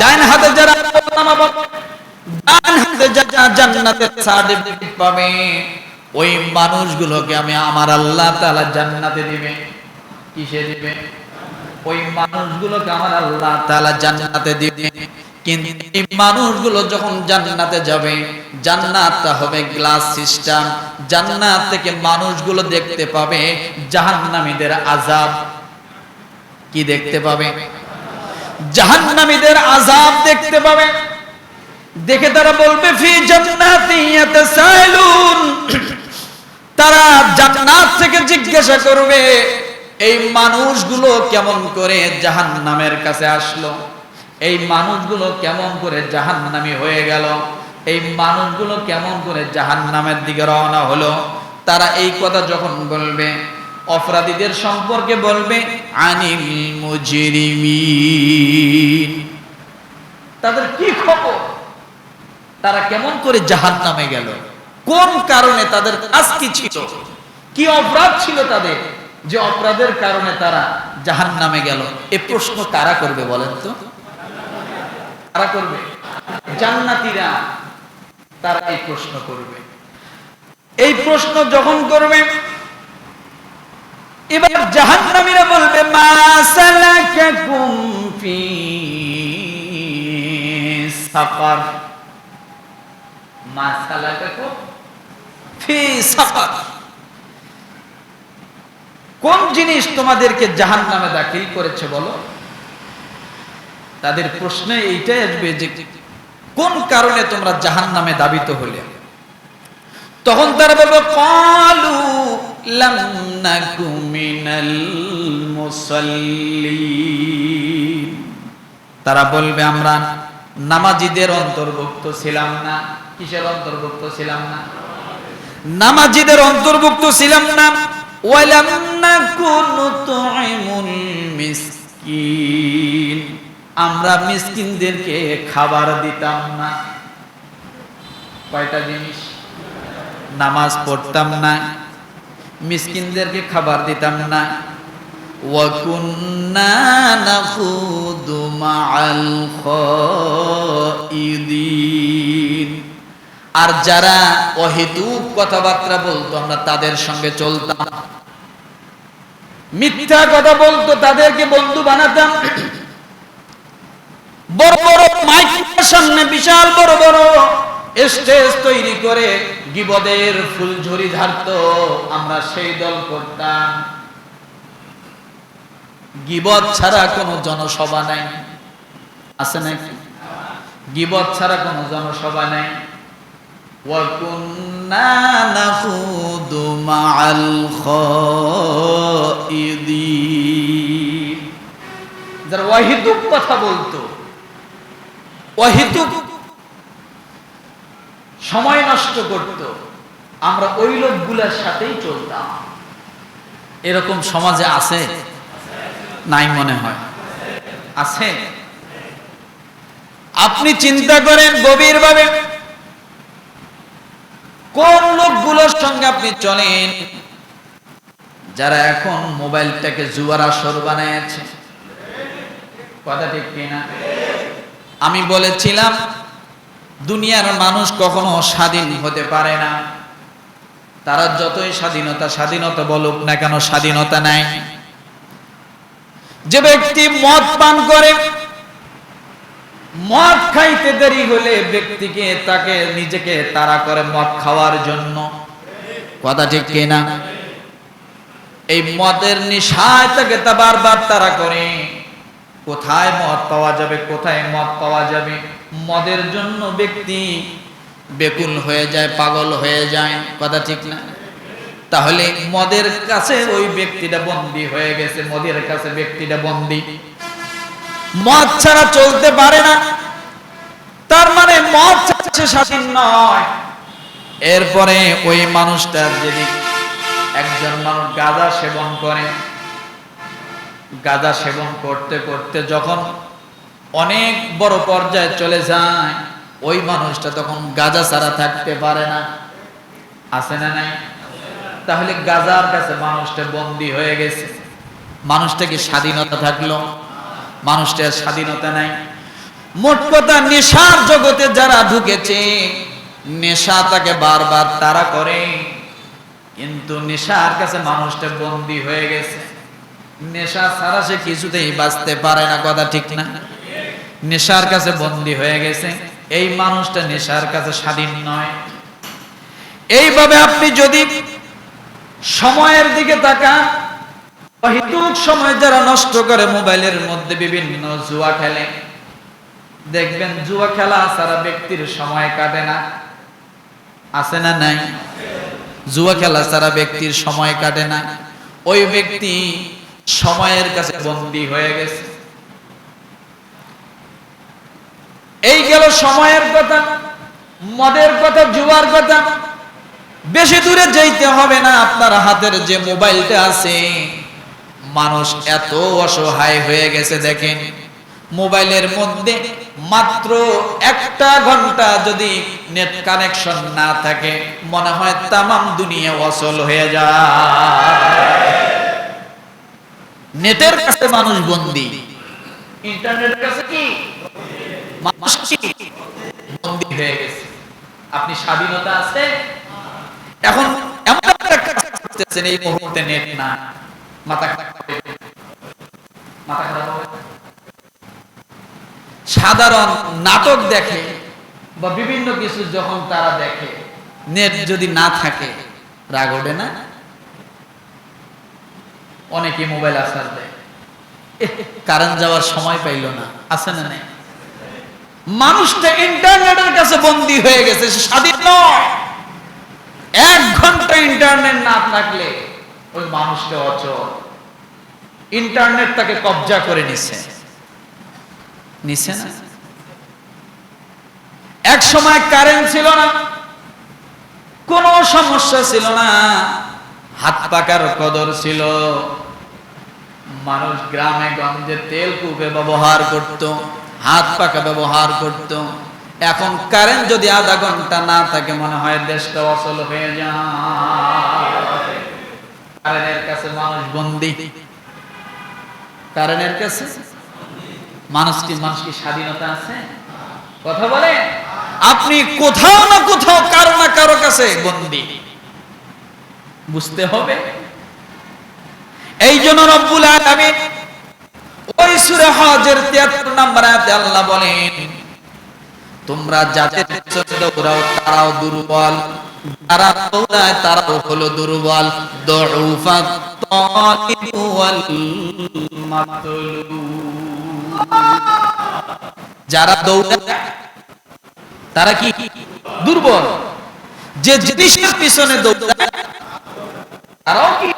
ডান হাতে যারা ডান হাতে যারা জান্নাতে সার্টিফিকেট পাবে, ওই মানুষগুলোকে আমি আমার আল্লাহ তালা জান্নাতে দিবে। কিসে দিবে? ওই মানুষগুলোকে আমার আল্লাহ তালা জান্নাতে দিবে। কিন্তু এই মানুষগুলো যখন জান্নাতে যাবে হবে গ্লাস সিস্টেম জান্নাত থেকে মানুষগুলো দেখতে পাবে জাহান্নামীদের আযাব। কি দেখতে পাবে? জাহান্নামীদের আযাব দেখতে পাবে। দেখে তারা বলবে, ফি জান্নাতি ইয়াতাসাইলুন। তারা জান্নাত থেকে জিজ্ঞাসা করবে, এই মানুষগুলো কেমন করে জাহান্নামের কাছে আসলো? এই মানুষগুলো কেমন করে জাহান্নামী হয়ে গেল? এই মানুষগুলো কেমন করে জাহান্নামের দিকে রওনা হলো? তারা এই কথা যখন বলবে, অপরাধীদের সম্পর্কে বলবে তাদের কি খবর? তারা কেমন করে জাহান নামে গেল? কোন কারণে তাদের কাজ কি ছিল? কি অপরাধ ছিল তাদের? যে অপরাধের কারণে তারা জাহান নামে গেল? এ প্রশ্ন কারা করবে বলেন তো? কারা করবে? জান্নাতীরা তারা এই প্রশ্ন করবে। এই প্রশ্ন যখন করবে, এবার জাহান্নামীরা বলবে, মা কোন জিনিস তোমাদেরকে জাহান্নামে দাখিল করেছে বলো? তাদের প্রশ্নে এইটাই আসবে যে কোন কারণে তোমরা জাহান নামে দাবিত হলে? তখন তারা বলবে, কালু তারা বলবে, আমরা নামাজিদের অন্তর্ভুক্ত ছিলাম না। কিসের অন্তর্ভুক্ত ছিলাম না? নামাজিদের অন্তর্ভুক্ত ছিলাম না। ওয়ালাম নাকু নুতইমুল মিসকিন। আমরা মিসকিনদেরকে খাবার দিতাম না। কয়টা জিনিস? নামাজ পড়তাম না। মিসকিনদেরকে খাবার দিতাম না। আর যারা অহেতুক কথাবার্তা বলতো, আমরা তাদের সঙ্গে চলতাম। মিথ্যা কথা বলতো, তাদেরকে বন্ধু বানাতাম। বড় বড় মাইকের সামনে বিশাল বড় বড় স্টেজ তৈরি করে গিবদের ফুলঝুরি ঝাড়ত আমরা সেই দল করতাম গিবদ ছাড়া কোনো জনসভা নাই আছে নাকি গিবদ ছাড়া কোনো জনসভা নাই وكنا نخوض مع الخائضين যারা অহেতুক কথা বলতো অহেতুক। সময় নষ্ট করত। আমরা ওই লোকগুলোর সাথেই চলতাম। এরকম সমাজে আছে? নাই মনে হয়। আছে। আপনি চিন্তা করেন গভীরভাবে। কোন লোকগুলোর সঙ্গে আপনি চলেন? যারা এখন মোবাইলটাকে জুয়ার আসর বানাইছে কথা ঠিক কিনা? আমি বলেছিলাম, দুনিয়ার মানুষ কখনো স্বাধীন হতে পারে না। তারা যতই স্বাধীনতা স্বাধীনতা বলুক না কেন, স্বাধীনতা নাই। যে ব্যক্তি মদ পান করে, মদ খাইতে দেরি হলে ব্যক্তিকে তাকে নিজেকে তারা করে মদ খাওয়ার জন্য। কথা ঠিক কিনা এই মদের নিশায় তাকে তা বারবার তারা করে। কোথায় মদ পাওয়া যাবে, কোথায় মদ পাওয়া যাবে? মদের জন্য ব্যক্তি বেকুল হয়ে যায়, পাগল হয়ে যায়, কথা ঠিক না? তাহলে মদের কাছে ওই ব্যক্তিটা বন্দী হয়ে গেছে, মদের কাছে ব্যক্তিটা বন্দী। মদ ছাড়া চলতে পারে না। তার মানে মদ ছাড়া স্বাধীন নয়। এরপরে ওই মানুষটার যদি একজন মানুষ গাঁজা সেবন করে গাঁজা সেবন করতে করতে যখন অনেক বড় পর্যায়ে চলে যায়, ওই মানুষটা তখন গাঁজা ছাড়া থাকতে পারে না। আছে না নাই? তাহলে গাজার কাছে মানুষটা বন্দী হয়ে গেছে। মানুষটাকে স্বাধীনতা থাকল? মানুষটার স্বাধীনতা নাই। মোট কথা নেশার জগতে যারা ঢুকেছে, নেশা তাকে বারবার তারা করে। কিন্তু নেশার কাছে মানুষটা বন্দী হয়ে গেছে। নেশা ছাড়া সে কিছুতেই বাঁচতে পারে না, কথা ঠিক না? নেশার কাছে বন্দী হয়ে গেছে। এই মানুষটা নেশার কাছে স্বাধীন নয়। এইভাবে আপনি যদি সময়ের দিকে তাকান, অহিতুক সময় যারা নষ্ট করে মোবাইলের মধ্যে বিভিন্ন জুয়া খেলে, দেখবেন জুয়া খেলা সারা ব্যক্তির সময় কাটে না। আছে না নাই? জুয়া খেলা সারা ব্যক্তির সময় কাটে না। ওই ব্যক্তি সময়ের কাছে বন্দী হয়ে গেছে। এই গেল সময়ের কথা, মদের কথা, জুয়ার কথা। বেশি দূরে যাইতে হবে না, আপনার হাতের যে মোবাইলটা আছে। মানুষ এত অসহায় হয়ে গেছে, দেখেন। মোবাইলের মধ্যে মাত্র একটা ঘণ্টা যদি নেট কানেকশন না থাকে, মনে হয় তামাম দুনিয়া অচল হয়ে যায়। নেটের কাছে মানুষ বন্দী। ইন্টারনেটের কাছে কি? মানুষ কি? বন্দী হয়ে গেছে। আপনি স্বাধীনতা আছে? এখন এমন একটা কাজ করতেছেন এই মুহূর্তে নেট না। মাথা খারাপ মাথা খারাপ হবে। সাধারণ নাটক দেখে বা বিভিন্ন কিছু যখন তারা দেখে নেট যদি না থাকে রাগ ওঠে না? অনেকে মোবাইল আসার দেয়। কারেন্ট যাওয়ার সময় পাইল না। আছে না নেই? মানুষটা ইন্টারনেটের কাছে বন্দী হয়ে গেছে স্বাধীন নয়। এক ঘণ্টা ইন্টারনেট না থাকলে ওই মানুষটা অচল। ইন্টারনেট তাকে কবজা করে নিছে। নিছে না? এক সময় কারেন্ট ছিল না, কোনো সমস্যা ছিল না। হাত পাকার কদর ছিল। মানুষ গ্রামে গঞ্জে তেল কূপে ব্যবহার করত, হাত পাকা ব্যবহার করত। এখন কারেন্ট যদি আধা ঘণ্টা না থাকে, মনে হয় দেশটা অচল হয়ে যায়। কাছে মানুষ বন্দী। কারেন্টের কাছে? মানুষ কি মানুষ কি স্বাধীনতা আছে? কথা বলে আপনি কোথাও না কোথাও কারও না কারও কাছে বন্দী। বুঝতে হবে। এই জন্য রব্বুল আলামিন ওই সূরা হজের 73 নম্বর আয়াতে আল্লাহ বলেন, তোমরা যাদের পিছনে দৌড়াও তারাও দুর্বল, যারা দৌড়ায় তারাও হলো দুর্বল। দুউফাত তালিব ওয়াল মাতলুব যারা দৌড়ায়, তারা কি? দুর্বল। যে জিনিসের পিছনে দৌড়ায় তারাও কি?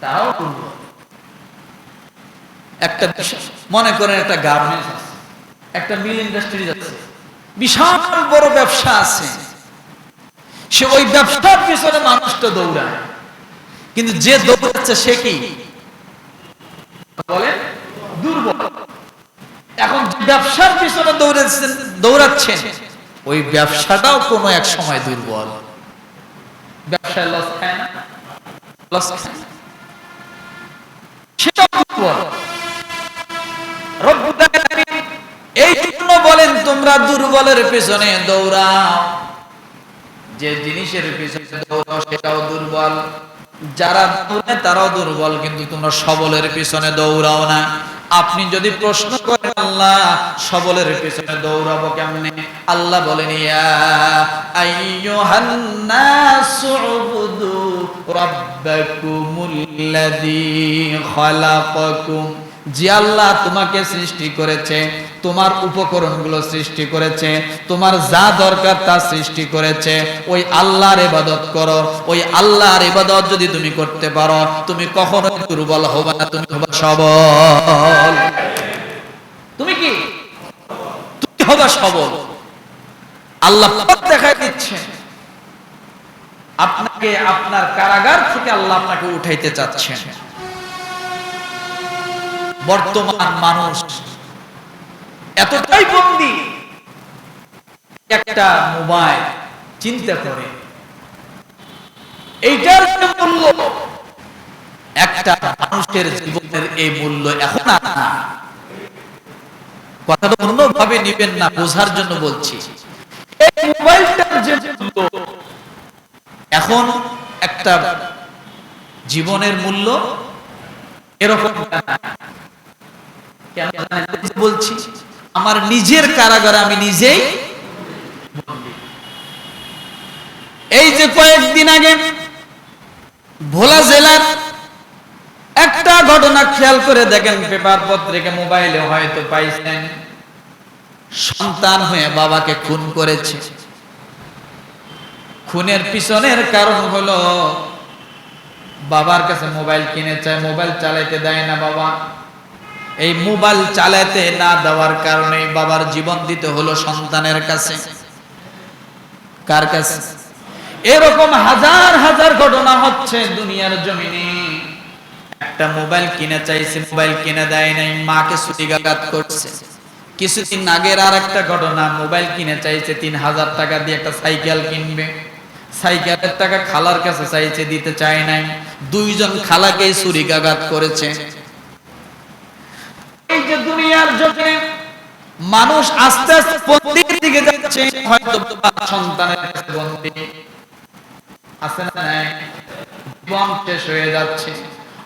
তারাও দুর্বল। একটা মনে করেন একটা গার্মেন্টস একটা মিল ইন্ডাস্ট্রি আছে, বিশাল বড় ব্যবসা আছে। সে ওই ব্যবসার পিছনে মানুষটা দৌড়ায়। কিন্তু যে দৌড়াচ্ছে সে কি? বলেন দুর্বল। এখন ব্যবসার পিছনে দৌড়াচ্ছেন দৌড়াচ্ছেন, ওই ব্যবসাটাও কোনো এক সময় দুর্বল। লস লস এই বলেন, তোমরা দুর্বলের পেছনে দৌড়াও। যে জিনিসের পিছনে দৌড়াও, সেটাও দুর্বল। যারা তারাও দুর্বল, কিন্তু তোমরা সবলের পিছনে দৌড়াও না। আপনি যদি প্রশ্ন করেন, আল্লাহ, সবলের পিছনে দৌড়াবো কেমনে? আল্লাহ বলেন, ইয়া আইয়ুহান নাসু উবুদু রাব্বাকুমুল্লাযী খালাকাকুম। যে আল্লাহ তোমাকে সৃষ্টি করেছে, তোমার উপকরণগুলো সৃষ্টি করেছে, তোমার যা দরকার তা সৃষ্টি করেছে, ওই আল্লাহর ইবাদত করো, ওই আল্লাহর ইবাদত যদি তুমি করতে পারো, তুমি কখনো দুর্বল হবে না, তুমি হবে সবল। তুমি কি? তুমি হবে সবল। আল্লাহ দেখায় দিচ্ছে। আপনাকে আপনার কারাগার থেকে আল্লাহ আপনাকে উঠাইতে চাচ্ছেন। বর্তমান মানুষ। এতটাই বন্দি একটা মোবাইল চিন্তা করে। এইটার মূল্য একটা মানুষের জীবনের এই মূল্য এখন আর না। কথাটা অন্যভাবে নিবেন না, বোঝার জন্য বলছি। এই মোবাইলটার যে মূল্য, এখন একটা জীবনের মূল্য এরকম না। কেন জানেন? এই যে বলছি, আমার নিজের কারাগারে আমি নিজেই। এই যে কয়েকদিন আগে ভোলা জেলার একটা ঘটনা খেয়াল করে দেখেন, পেপার মোবাইলে হয়তো পাইছেন। সন্তান হয়ে বাবাকে খুন করেছে। খুনের পিছনের কারণ হলো বাবার কাছে মোবাইল কিনে চায় মোবাইল চালাইতে দেয় না বাবা। এই মোবাইল চালাতে না দেওয়ার কারণে বাবার জীবন দিতে হলো সন্তানের কাছে। কার কাছে? এরকম হাজার হাজার ঘটনা হচ্ছে দুনিয়ার জমিনে। একটা মোবাইল কিনে চাইছে, মোবাইল কিনে দেয় নাই, মাকে সুতিগাঘাত করছে। কিছুদিন আগের আর একটা ঘটনা, মোবাইল কিনে চাইছে, তিন হাজার টাকা দিয়ে একটা সাইকেল কিনবে। সাইকেলের টাকা খালার কাছে চাইছে, দিতে চায় নাই। দুইজন খালাকেই সুরিকাঘাত করেছে। দুনিয়ার জন্য মানুষ আস্তে আস্তে বন্দির দিকে যাচ্ছে, হয়তো সন্তানের কাছে বন্দী আছে না নাই, জীবন শেষ হয়ে যাচ্ছে।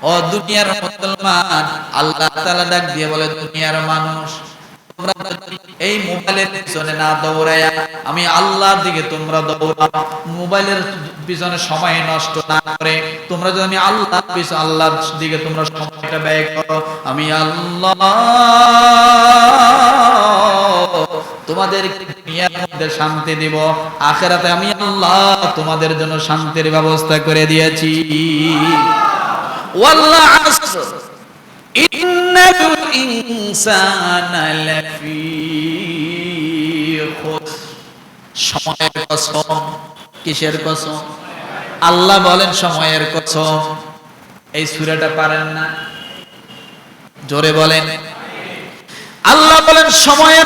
ও দুনিয়ার মুসলমান, আল্লাহ তাআলা ডাক দিয়ে বলে, দুনিয়ার মানুষ, তোমরা এই মোবাইলের পিছনে না দৌড়ায়া আমি আল্লাহর দিকে তোমরা দৌড়াও। মোবাইলের পিছনে সময় নষ্ট না করে তোমরা যদি আমি আল্লাহ পিছনে আল্লাহর দিকে তোমরা সময়টা ব্যয় করো, আমি আল্লাহ তোমাদের শান্তি দিব। আখেরাতে আমি আল্লাহ তোমাদের জন্য শান্তির ব্যবস্থা করে দিয়েছি। ওয়াল্লাহ ইন্নাল ইনসানা সময়ের কসম, কিসের কসম? আল্লাহ বলেন সময়ের কসম। এই সূরাটা পারেন না? জোরে বলেন। আল্লাহ বলেন সময়ের